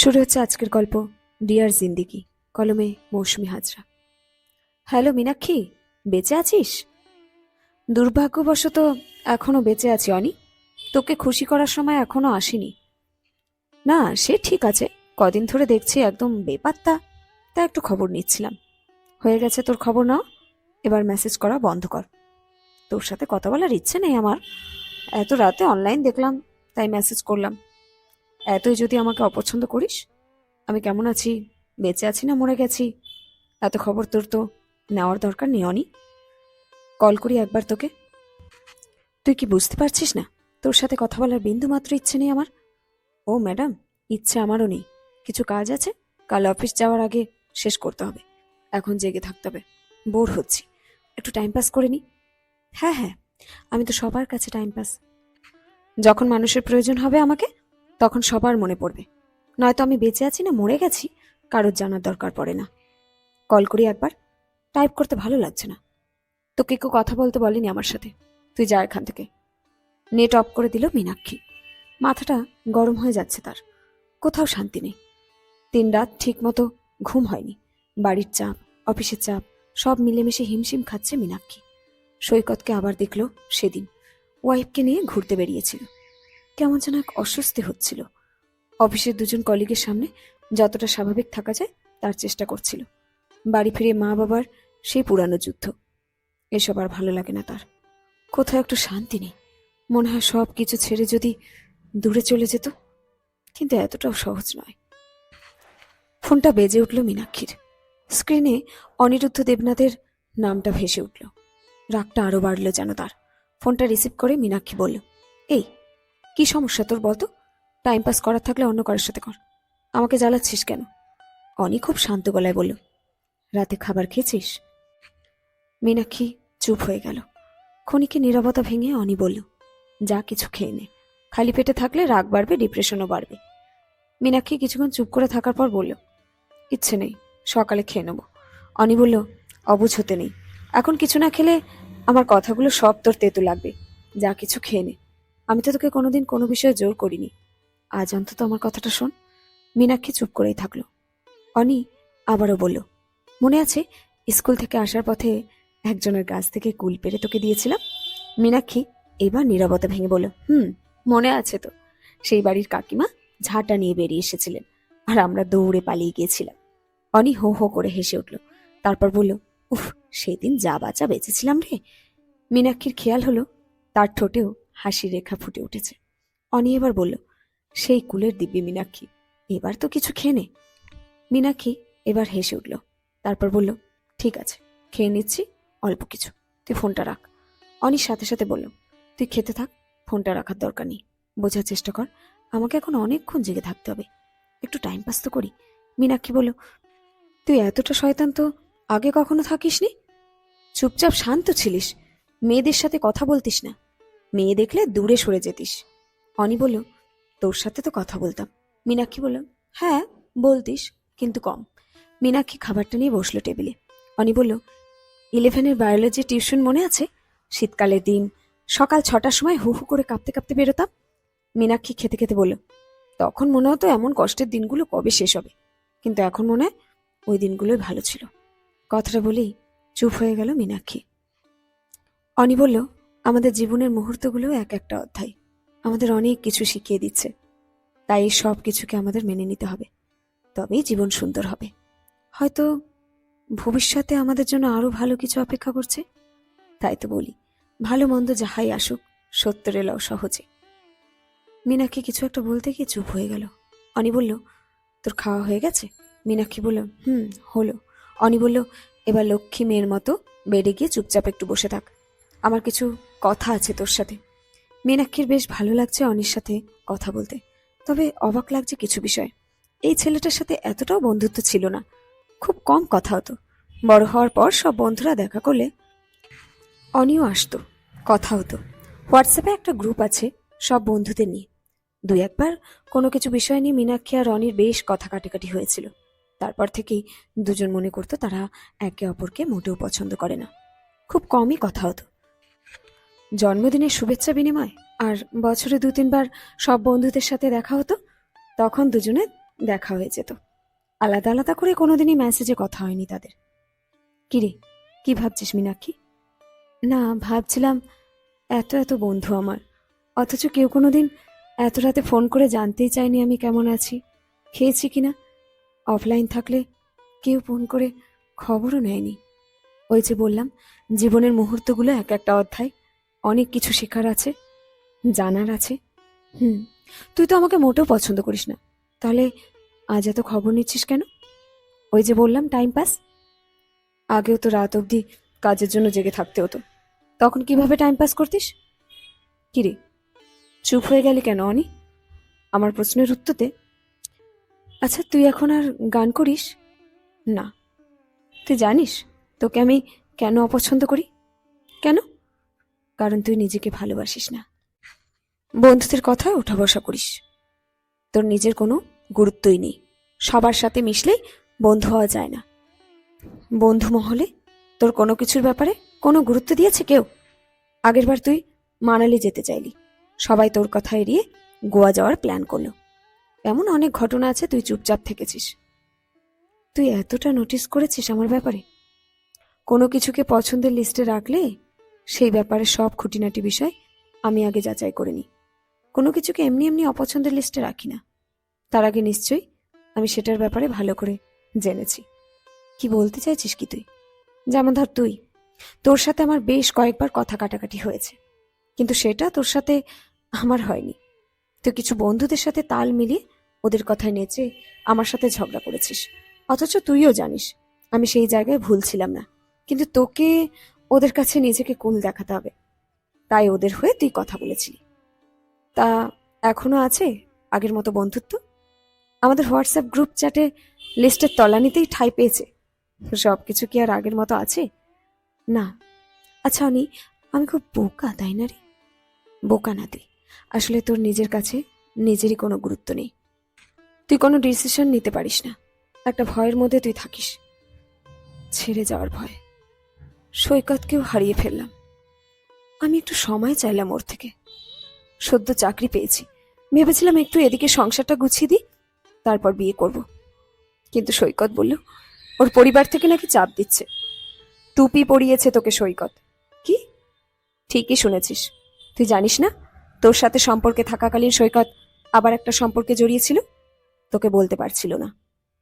শুরু হচ্ছে আজকের গল্প ডিয়ার জিন্দিগি কলমে মৌসুমি হাজরা। হ্যালো মীনাক্ষী, বেঁচে আছিস? দুর্ভাগ্যবশত এখনও বেঁচে আছি অনি। তোকে খুশি করার সময় এখনও আসিনি। না, সে ঠিক আছে, কদিন ধরে দেখছি একদম বেপাত্তা, তা একটু খবর নিচ্ছিলাম। হয়ে গেছে তোর খবর নাও, এবার মেসেজ করা বন্ধ কর। তোর সাথে কথা বলার ইচ্ছে নেই আমার। এত রাতে অনলাইন দেখলাম, তাই মেসেজ করলাম। এতই যদি আমাকে অপছন্দ করিস, আমি কেমন আছি? বেঁচে আছি না মরে গেছি? এত খবর তোর তো নেওয়ার দরকার নেই, অনি। কল করি একবার তোকে। তুই কি বুঝতে পারছিস না? তোর সাথে কথা বলার বিন্দু মাত্র ইচ্ছে নেই আমার। ও, ম্যাডাম, ইচ্ছে আমারও নেই। কিছু কাজ আছে? কাল অফিস যাওয়ার আগে শেষ করতে হবে। এখন জেগে থাকতে হবে। বোর হচ্ছি। একটু টাইম পাস করে নি। হ্যাঁ হ্যাঁ আমি তো সবার কাছে টাইম পাস যখন মানুষের প্রয়োজন হবে আমাকে তখন সবার মনে পড়বে। নয়তো আমি বেঁচে আছি না মরে গেছি, কারোর জানার দরকার পড়ে না। কল করি একবার, টাইপ করতে ভালো লাগছে না। তোকে কেউ কথা বলতে বলেনি আমার সাথে। তুই যা এখান থেকে। নেট অফ করে দিল মীনাক্ষী। মাথাটা গরম হয়ে যাচ্ছে তার। কোথাও শান্তি নেই। তিন রাত ঠিক মতো ঘুম হয়নি। বাড়ির চাপ, অফিসের চাপ, সব মিলেমিশে হিমশিম খাচ্ছে মীনাক্ষী। সৈকতকে আবার দেখল সেদিন। ওয়াইফকে নিয়ে ঘুরতে বেরিয়েছিল। কেমন যেন এক অস্বস্তি হচ্ছিল। অফিসের দুজন কলিগের সামনে যতটা স্বাভাবিক থাকা যায়, তার চেষ্টা করছিল। বাড়ি ফিরে মা বাবার সেই পুরানো যুদ্ধ। এসব আর ভালো লাগে না তার। কোথাও একটু শান্তি নেই। মনে হয় সব কিছু ছেড়ে যদি দূরে চলে যেত, কিন্তু এতটাও সহজ নয়। ফোনটা বেজে উঠল মীনাক্ষীর। স্ক্রিনে অনিরুদ্ধ দেবনাথের নামটা ভেসে উঠল। রাগটা আরও বাড়ল যেন তার। ফোনটা রিসিভ করে মীনাক্ষী বলল, এই কি সমস্যা তোর বলতো টাইম পাস করার থাকলে অন্য কারোর সাথে কর। আমাকে জ্বালাচ্ছিস কেন? অনি খুব শান্ত গলায় বলল, রাতে খাবার খেয়েছিস? মীনাক্ষী চুপ হয়ে গেল। খনিকে নীরবতা ভেঙে অনি বলল, যা কিছু খেয়ে নে। খালি পেটে থাকলে রাগ বাড়বে ডিপ্রেশনও বাড়বে। মীনাক্ষী কিছুক্ষণ চুপ করে থাকার পর বলল, ইচ্ছে নেই, সকালে খেয়ে নেব। অনি বলল, অবুঝ হতে নেই। এখন কিছু না খেলে আমার কথাগুলো সব তোর তেতো লাগবে। যা কিছু খেয়ে নে। আমি তো তোকে কোনোদিন কোনো বিষয়ে জোর করিনি। আজ অন্তত আমার কথাটা শোন। মীনাক্ষী চুপ করেই থাকল। অনি আবারও বলল, মনে আছে স্কুল থেকে আসার পথে একজনের গাছ থেকে কুল পেরে তোকে দিয়েছিলাম? মীনাক্ষী এবার নীরবতা ভেঙে বলল, হুম, মনে আছে তো। সেই বাড়ির কাকিমা ঝাঁটা নিয়ে বেরিয়ে এসেছিলেন আর আমরা দৌড়ে পালিয়ে গিয়েছিলাম। অনি হো হো করে হেসে উঠল, তারপর বলল, উফ, সেদিন যা বাঁচা বেঁচেছিলাম রে। মীনাক্ষীর খেয়াল হলো, তার ঠোঁটেও হাসির রেখা ফুটে উঠেছে। অনি এবার বলল, সেই কুলের দিব্যি মীনাক্ষী, এবার তো কিছু খেয়ে নে। মীনাক্ষী এবার হেসে উঠল, তারপর বলল, ঠিক আছে, খেয়ে নিচ্ছি, অল্প কিছু, তুই ফোনটা রাখ। অনির সাথে সাথে বলল, তুই খেতে থাক, ফোনটা রাখার দরকার নেই, বোঝার চেষ্টা কর, আমাকে এখন অনেকক্ষণ জেগে থাকতে হবে, একটু টাইম পাস তো করি। মীনাক্ষী বলল, তুই এতটা শয়তান তো আগে কখনো থাকিসনি? চুপচাপ শান্ত ছিলিস, মেয়েদের সাথে কথা বলতিস না। মেয়ে দেখলে দূরে সরে যেতিস। অনি বলল, তোর সাথে তো কথা বলতাম। মীনাক্ষী বলল হ্যাঁ বলতিস, কিন্তু কম। মীনাক্ষী খাবারটা নিয়ে বসল টেবিলে। অনি বলল, ইলেভেনের বায়োলজি টিউশন মনে আছে? শীতকালের দিন, সকাল ছটার সময় হু হু করে কাঁপতে কাঁপতে বেরোতাম? মীনাক্ষী খেতে খেতে বলল, তখন মনে হতো এমন কষ্টের দিনগুলো কবে শেষ হবে, কিন্তু এখন মনে হয় ওই দিনগুলোই ভালো ছিল। কথাটা বলেই চুপ হয়ে গেল মীনাক্ষী। অনি বলল আমাদের জীবনের মুহূর্তগুলো এক একটা অধ্যায়। আমাদের অনেক কিছু শিখিয়ে দিচ্ছে। তাই এই সব কিছুকে আমাদের মেনে নিতে হবে। তবেই জীবন সুন্দর হবে। হয়তো ভবিষ্যতে আমাদের জন্য আরও ভালো কিছু অপেক্ষা করছে? তাই তো বলি, ভালো মন্দ যাহাই আসুক সত্তর এলাও সহজে। মীনাক্ষী কিছু একটা বলতে গিয়ে চুপ হয়ে গেল। অনি বলল, তোর খাওয়া হয়ে গেছে? মীনাক্ষী বলল, হুম, হলো। অনি বলল, এবার লক্ষ্মী মেয়ের মতো বেডে গিয়ে চুপচাপ একটু বসে থাক। আমার কিছু কথা আছে তোর সাথে। মীনাক্ষীর বেশ ভালো লাগছে অনির সাথে কথা বলতে। তবে অবাক লাগছে কিছু বিষয়। এই ছেলেটার সাথে এতটাও বন্ধুত্ব ছিল না। খুব কম কথা হতো। বড় হওয়ার পর সব বন্ধুরা দেখা করলে অনিও আসতো, কথা হতো। হোয়াটসঅ্যাপে একটা গ্রুপ আছে সব বন্ধুদের নিয়ে। দুই একবার কোনো কিছু বিষয় নিয়ে মীনাক্ষী আর অনির বেশ কথা কাটাকাটি হয়েছিল। তারপর থেকেই দুজন মনে করতো তারা একে অপরকে মোটেও পছন্দ করে না। খুব কমই কথা হতো। জন্মদিনের শুভেচ্ছা বিনিময়? আর বছরে দু তিনবার সব বন্ধুদের সাথে দেখা হতো? তখন দুজনে দেখা হয়ে যেত। আলাদা আলাদা করে কোনোদিনই মেসেজে কথা হয়নি তাদের। কিরে, কি ভাবছিস মীনাক্ষী? না, ভাবছিলাম এত এত বন্ধু আমার। অথচ কেউ কোনো দিন এত রাতে ফোন করে জানতেই চায়নি আমি কেমন আছি, খেয়েছি কিনা। অফলাইন থাকলে কেউ ফোন করে খবরও নেয়নি। ওই যে বললাম, জীবনের মুহূর্তগুলো এক একটা অধ্যায়। অনেক কিছু শেখার আছে, জানার আছে। হুম, তুই তো আমাকে মোটেও পছন্দ করিস না। তাহলে আজ এত খবর নিচ্ছিস কেন? ওই যে বললাম টাইম পাস আগেও তো রাত অবধি কাজের জন্য জেগে থাকতে হতো। তখন কীভাবে টাইম পাস করতিস? কিরে চুপ হয়ে গেলি কেন অনি? আমার প্রশ্নের উত্তরতে আচ্ছা তুই এখন আর গান করিস? না। তুই জানিস তোকে আমি কেন অপছন্দ করি? কেন? কারণ তুই নিজেকে ভালোবাসিস না। বন্ধুদের কথা ওঠা বসা করিস। তোর নিজের কোনো গুরুত্বই নেই। সবার সাথে মিশলে বন্ধু হওয়া যায় না। বন্ধু মহলে তোর কোনো কিছুর ব্যাপারে কোনো গুরুত্ব দিয়েছে কেউ? আগেরবার তুই মানালি যেতে চাইলি। সবাই তোর কথা এড়িয়ে গোয়া যাওয়ার প্ল্যান করল। এমন অনেক ঘটনা আছে তুই চুপচাপ থেকেছিস। তুই এতটা নোটিস করেছিস আমার ব্যাপারে? কোনো কিছুকে পছন্দের লিস্টে রাখলে সেই ব্যাপারে সব খুঁটিনাটি বিষয় আমি আগে যাচাই করে নিই। কোনো কিছুকে এমনি এমনি অপছন্দের লিস্টে রাখি না। তার আগে নিশ্চয়ই আমি সেটার ব্যাপারে ভালো করে জেনেছি। কি বলতে চাইছিস কি তুই? যেমন ধর তুই। তোর সাথে আমার বেশ কয়েকবার কথা কাটাকাটি হয়েছে। কিন্তু সেটা তোর সাথে আমার হয়নি। তুই কিছু বন্ধুদের সাথে তাল মিলিয়ে ওদের কথায় নেচে আমার সাথে ঝগড়া করেছিস। অথচ তুইও জানিস, আমি সেই জায়গায় ভুল ছিলাম না। কিন্তু তোকে ওদের কাছে নিজেকে কুল দেখাতে হবে। তাই ওদের হয়ে তুই কথা বলেছিলি। তা এখনও আছে আগের মতো বন্ধুত্ব? আমাদের হোয়াটসঅ্যাপ গ্রুপ চ্যাটে লিস্টের তলানিতেই ঠাঁই পেয়েছে। সব কিছু কি আর আগের মতো আছে? না। আচ্ছা অনি, আমি খুব বোকা, তাই না রে? বোকা না তুই। আসলে তোর নিজের কাছে নিজেরই কোনো গুরুত্ব নেই। তুই কোনো ডিসিশন নিতে পারিস না। একটা ভয়ের মধ্যে তুই থাকিস। ছেড়ে যাওয়ার ভয়। সৈকতকেও হারিয়ে ফেললাম। আমি একটু সময় চাইলাম ওর থেকে। সদ্য চাকরি পেয়েছি। ভেবেছিলাম একটু এদিকে সংসারটা গুছিয়ে দিই, তারপর বিয়ে করব। কিন্তু সৈকত বলল, ওর পরিবার থেকে নাকি চাপ দিচ্ছে। টুপি পরিয়েছে তোকে সৈকত। কি? ঠিকই শুনেছিস। তুই জানিস না, তোর সাথে সম্পর্কে থাকাকালীন সৈকত আবার একটা সম্পর্কে জড়িয়েছিল? তোকে বলতে পারছিল না।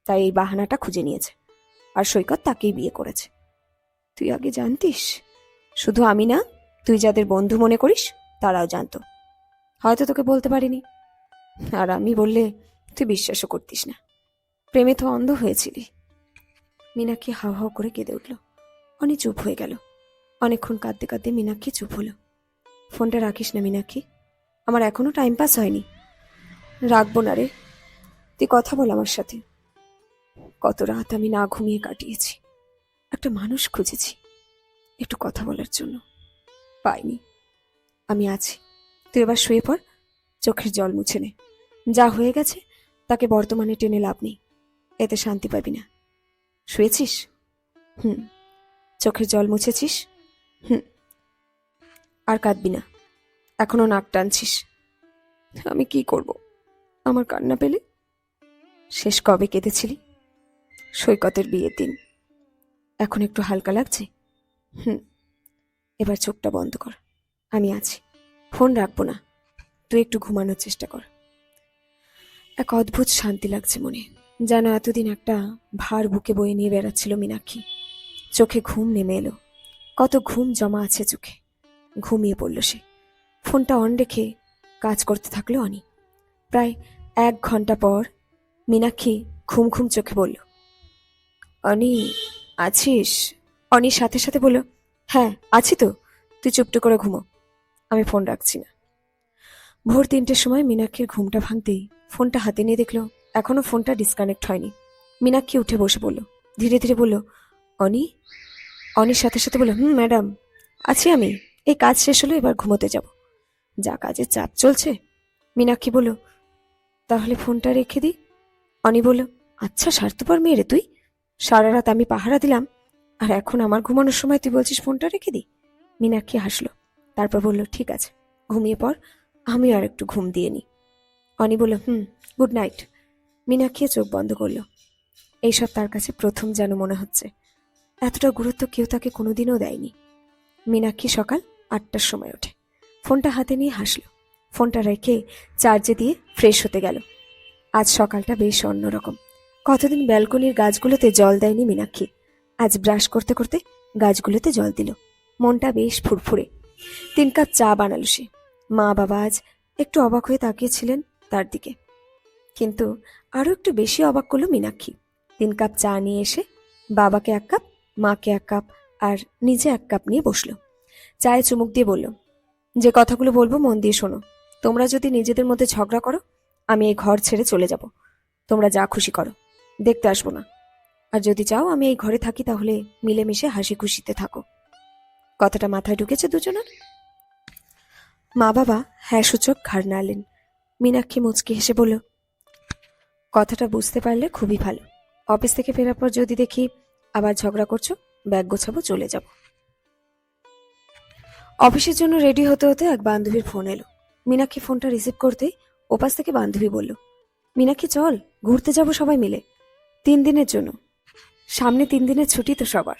তাই এই বাহানাটা খুঁজে নিয়েছে। আর সৈকত তাকেই বিয়ে করেছে। তুই আগে জানতিস? শুধু আমি না, তুই যাদের বন্ধু মনে করিস, তারাও জানতো। হয়তো তোকে বলতে পারিনি। আর আমি বললে তুই বিশ্বাসও করতিস না। প্রেমে তো অন্ধ হয়েছিলি। মীনাক্ষী হাও হাও করে কেঁদে উঠল। অনি চুপ হয়ে গেল। অনেকক্ষণ কাঁদতে কাঁদতে মীনাক্ষী চুপ হলো। ফোনটা রাখিস না মীনাক্ষী। আমার এখনও টাইম পাস হয়নি। রাখব না রে। তুই কথা বল আমার সাথে। কত রাত আমি না ঘুমিয়ে কাটিয়েছি। একটা মানুষ খুঁজেছি। একটু কথা বলার জন্য। পাইনি। আমি আছি। তুই এবার শুয়ে পড়। চোখের জল মুছে নে। যা হয়ে গেছে, তাকে বর্তমানে টেনে লাভ নেই। এতে শান্তি পাবি না। শুয়েছিস? হুম। চোখের জল মুছেছিস? হুম। আর কাঁদবি না। এখনও নাক টানছিস। আমি কি করব? আমার কান্না পেলে? শেষ কবে কেঁদেছিলি? সৈকতের বিয়ের দিন। এখন একটু হালকা লাগছে? হুম। এবার চোখটা বন্ধ কর। আমি আছি। ফোন রাখব না। তুই একটু ঘুমানোর চেষ্টা কর। এক অদ্ভুত শান্তি লাগছে মনে। যেন এতদিন একটা ভার বুকে বয়ে নিয়ে বেড়াচ্ছিল মীনাক্ষী। চোখে ঘুম নেমে এলো। কত ঘুম জমা আছে চোখে। ঘুমিয়ে পড়ল সে। ফোনটা অন রেখে কাজ করতে থাকল অনি। প্রায় এক ঘণ্টা পর মীনাক্ষী ঘুম ঘুম চোখে বলল, অনি আছিস? অনির সাথে সাথে বলল হ্যাঁ আছি তো। তুই চুপটু করে ঘুমো। আমি ফোন রাখছি না। ভোর তিনটের সময় মীনাক্ষীর ঘুমটা ভাঙতেই ফোনটা হাতে নিয়ে দেখল, এখনও ফোনটা ডিসকানেক্ট হয়নি। মীনাক্ষী উঠে বসে বলল, ধীরে ধীরে বলল, অনি? অনির সাথে সাথে বলল, হুম, ম্যাডাম, আছি আমি। এই কাজ শেষ হলো, এবার ঘুমোতে যাব। যা কাজের চাপ চলছে। মীনাক্ষী বলল, তাহলে ফোনটা রেখে দিই অনি বলল আচ্ছা স্বার্থপর মেয়ে রে তুই। সারা রাত আমি পাহারা দিলাম, আর এখন আমার ঘুমানোর সময় তুই বলছিস ফোনটা রেখে দিই মীনাক্ষী হাসলো, তারপর বলল, ঠিক আছে, ঘুমিয়ে পর আমি আর একটু ঘুম দিয়ে নি। অনি বলল, হুম, গুড নাইট। মীনাক্ষী চোখ বন্ধ করল, এইসব তার কাছে প্রথম যেন মনে হচ্ছে। এতটা গুরুত্ব কেউ তাকে কোনোদিনও দেয়নি। মীনাক্ষী সকাল আটটার সময় ওঠে, ফোনটা হাতে নিয়ে হাসলো, ফোনটা রেখে চার্জে দিয়ে ফ্রেশ হতে গেল। আজ সকালটা বেশ অন্যরকম। কতদিন ব্যালকনির গাছগুলোতে জল দেয়নি মীনাক্ষী? আজ ব্রাশ করতে করতে গাছগুলোতে জল দিল। মনটা বেশ ফুরফুরে। তিন কাপ চা বানালো সে। মা বাবা আজ একটু অবাক হয়ে তাকিয়েছিলেন তার দিকে। কিন্তু আরও একটু বেশি অবাক করল মীনাক্ষী। তিন কাপ চা নিয়ে এসে বাবাকে এক কাপ, মাকে এক কাপ আর নিজে এক কাপ নিয়ে বসল। চায়ে চুমুক দিয়ে বলল, যে কথাগুলো বলব মন দিয়ে শোনো। তোমরা যদি নিজেদের মধ্যে ঝগড়া করো, আমি এই ঘর ছেড়ে চলে যাব। তোমরা যা খুশি করো। দেখতে আসব না। আর যদি চাও আমি এই ঘরে থাকি তাহলে মিলেমিশে হাসি খুশিতে থাকো। কথাটা মাথায় ঢুকেছে দুজনের। মা বাবা হ্যাঁ সূচক, ঘাড় নাড়লেন। মীনাক্ষী মুচকি হেসে বলল, কথাটা বুঝতে পারলে খুবই ভালো। অফিস থেকে ফেরার পর যদি দেখি আবার ঝগড়া করছ, ব্যাগ গোছাবো, চলে যাব। অফিসের জন্য রেডি হতে হতে এক বান্ধবীর ফোন এলো। মীনাক্ষী ফোনটা রিসিভ করতেই ওপাশ থেকে বান্ধবী বলল, মীনাক্ষী চল, ঘুরতে যাব সবাই মিলে। তিন দিনের জন্য। সামনে তিন দিনের ছুটি তো সবার।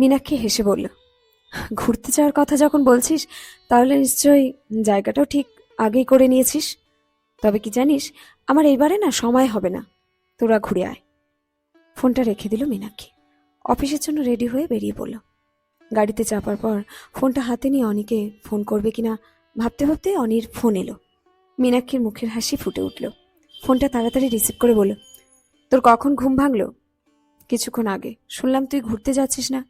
মীনাক্ষী হেসে বলল, ঘুরতে যাওয়ার কথা যখন বলছিস, তাহলে নিশ্চয়ই জায়গাটাও ঠিক আগেই করে নিয়েছিস। তবে কি জানিস, আমার এইবারে না সময় হবে না। তোরা ঘুরে আয়। ফোনটা রেখে দিল মীনাক্ষী। অফিসের জন্য রেডি হয়ে বেরিয়ে পড়ল। গাড়িতে চাপার পর ফোনটা হাতে নিয়ে অনিকে ফোন করবে কিনা ভাবতে ভাবতে অনির ফোন এলো। মীনাক্ষীর মুখের হাসি ফুটে উঠল। ফোনটা তাড়াতাড়ি রিসিভ করে বলল তোর কখন ঘুম ভাঙলো? কিছুক্ষণ আগে। শুনলাম তুই ঘুরতে যাচ্ছিস না।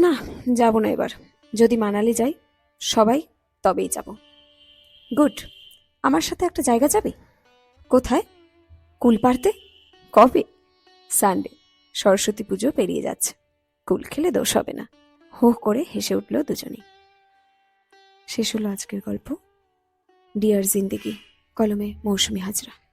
না, যাব না এবার। যদি মানালি যাই, সবাই তবেই যাব। গুড। আমার সাথে একটা জায়গা যাবে? কোথায়? কুল পারতে কবে? সানডে। সরস্বতী পুজো পেরিয়ে যাচ্ছে। কুল খেলে দোষ হবে না। হো করে হেসে উঠল দুজনেই। শেষ হলো আজকের গল্প। ডিয়ার জিন্দেগি, কলমে মৌসুমি হাজরা।